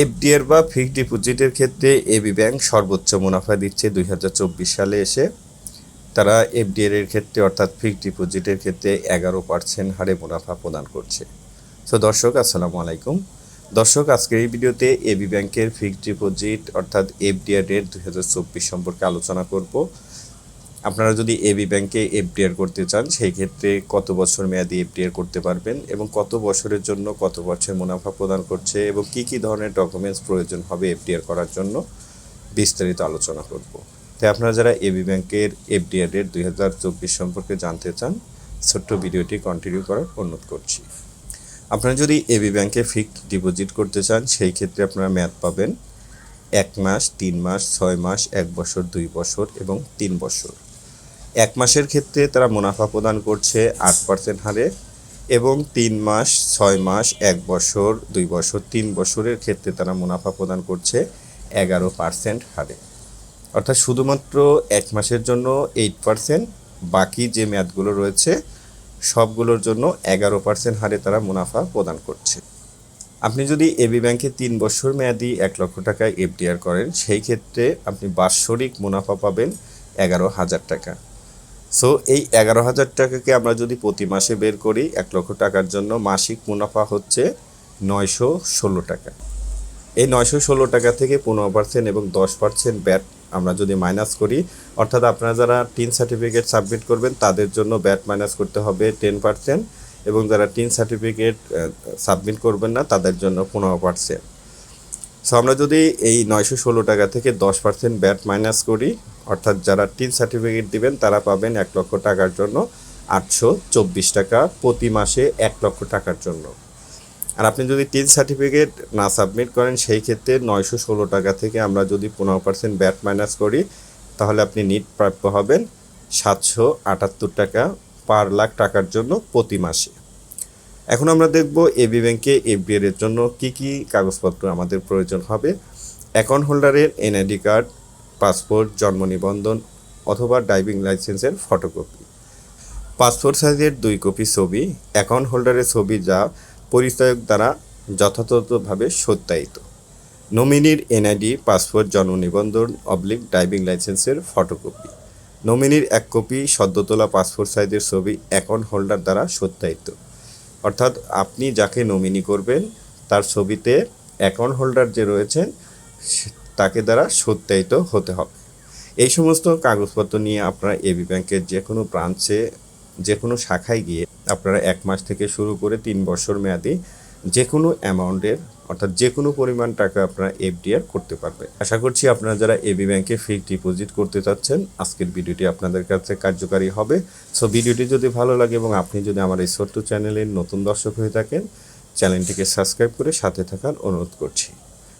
FDR বা fixed ডিপোজিটের ক্ষেত্রে এবি ব্যাংক সর্বোচ্চ মুনাফা দিচ্ছে দু হাজার চব্বিশ সালে এসে। তারা এফডিআর এর ক্ষেত্রে অর্থাৎ ফিক্সড ডিপোজিটের ক্ষেত্রে এগারো পার্সেন্ট হারে মুনাফা প্রদান করছে। তো দর্শক, আসসালামু আলাইকুম। দর্শক, আজকের এই ভিডিওতে এবি ব্যাংকের ফিক্সড ডিপোজিট অর্থাৎ এফডিআর রেট দুই সম্পর্কে আলোচনা করব। আপনারা যদি এবি ব্যাংকে এফডিআর করতে চান, সেই ক্ষেত্রে কত বছর মেয়াদি এফডিআর করতে পারবেন এবং কত বছরের জন্য কত বছর মুনাফা প্রদান করছে এবং কি কি ধরনের ডকুমেন্টস প্রয়োজন হবে এফডিআর করার জন্য, বিস্তারিত আলোচনা করব। তাই আপনারা যারা এবি ব্যাংকের এফডিআর রেট দুই হাজার চব্বিশ সম্পর্কে জানতে চান, ছোট্ট ভিডিওটি কন্টিনিউ করার অনুরোধ করছি। আপনারা যদি এবি ব্যাংকে ফিক্সড ডিপোজিট করতে চান, সেই ক্ষেত্রে আপনারা মেয়াদ পাবেন এক মাস, তিন মাস, ছয় মাস, এক বছর, দুই বছর এবং তিন বছর। এক মাসের ক্ষেত্রে তারা মুনাফা প্রদান করছে আট পার্সেন্ট হারে এবং তিন মাস, ছয় মাস, এক বছর, দুই বছর, তিন বছরের ক্ষেত্রে তারা মুনাফা প্রদান করছে এগারো পার্সেন্ট হারে। অর্থাৎ শুধুমাত্র এক মাসের জন্য এইট পার্সেন্ট বাকি যে মেয়াদগুলো রয়েছে সবগুলোর জন্য এগারো পার্সেন্ট হারে তারা মুনাফা প্রদান করছে। আপনি যদি এবি ব্যাংকে তিন বছর মেয়াদি এক লক্ষ টাকা এফডিআর করেন, সেই ক্ষেত্রে আপনি বাৎসরিক মুনাফা পাবেন এগারো হাজার টাকা। সো এই এগারো হাজার টাকাকে আমরা যদি প্রতি মাসে বের করি এক লক্ষ টাকার জন্য, মাসিক মুনাফা হচ্ছে নয়শো ষোলো টাকা। এই নয়শো ষোলো টাকা থেকে পনেরো পার্সেন্ট এবং দশ পার্সেন্ট ব্যাট আমরা যদি মাইনাস করি, অর্থাৎ আপনারা যারা টিন সার্টিফিকেট সাবমিট করবেন, তাদের জন্য ব্যাট মাইনাস করতে হবে টেন পার্সেন্ট এবং যারা টিন সার্টিফিকেট সাবমিট করবেন না, তাদের জন্য পনেরো পার্সেন্ট সো আমরা যদি এই নয়শো ষোলো টাকা থেকে দশ পার্সেন্ট ব্যাট মাইনাস করি অর্থাৎ যারা টিন সার্টিফিকেট দিবেন, তারা পাবেন এক লক্ষ টাকার জন্য আটশো চব্বিশ টাকা প্রতি মাসে এক লক্ষ টাকার জন্য। আর আপনি যদি টিন সার্টিফিকেট না সাবমিট করেন, সেই ক্ষেত্রে নয়শো ষোলো টাকা থেকে আমরা যদি পনেরো পার্সেন্ট ব্যাট মাইনাস করি, তাহলে আপনি নিট প্রাপ্য হবেন সাতশো আটাত্তর টাকা পার লাখ টাকার জন্য প্রতি মাসে। এখন আমরা দেখব এবি ব্যাংকে এফডিআর এর জন্য কি কি কাগজপত্র আমাদের প্রয়োজন হবে। অ্যাকাউন্ট হোল্ডারের এনআইডি কার্ড পাসপোর্ট, জন্ম নিবন্ধন অথবা ড্রাইভিং লাইসেন্সের ফটোকপি। পাসপোর্ট সাইজের দুই কপি ছবি, অ্যাকাউন্ট হোল্ডারের ছবি যা পরিচয়ক দ্বারা যথাযথভাবে সত্যায়িত। নমিনির এনআইডি, পাসপোর্ট, জন্ম নিবন্ধন, অবলিক ড্রাইভিং লাইসেন্সের ফটোকপি। নমিনির এক কপি সদ্য তোলা পাসপোর্ট সাইজের ছবি, অ্যাকাউন্ট হোল্ডার দ্বারা সত্যায়িত। অর্থাৎ আপনি যাকে নমিনি করবেন, তার ছবিতে অ্যাকাউন্ট হোল্ডার যে রয়েছেন তাকে দ্বারা সত্যায়িত হতে হবে। এই সমস্ত কাগজপত্র নিয়ে আপনারা এবি ব্যাংকের যে কোনো ব্রাঞ্চে যে কোনো শাখায় গিয়ে আপনারা এক মাস থেকে শুরু করে তিন বছর মেয়াদি যে কোনো অ্যামাউন্টের, অর্থাৎ যে কোনো পরিমাণ টাকা আপনারা এফডিআর করতে পারবেন। আশা করছি আপনারা যারা এবি ব্যাংকে ফিক্সড ডিপোজিট করতে চাচ্ছেন, আজকের ভিডিওটি আপনাদের কাছে কার্যকারী হবে। সো ভিডিওটি যদি ভালো লাগে এবং আপনি যদি আমার এই ছোট্ট চ্যানেলের নতুন দর্শক হয়ে থাকেন, চ্যানেলটিকে সাবস্ক্রাইব করে সাথে থাকার অনুরোধ করছি।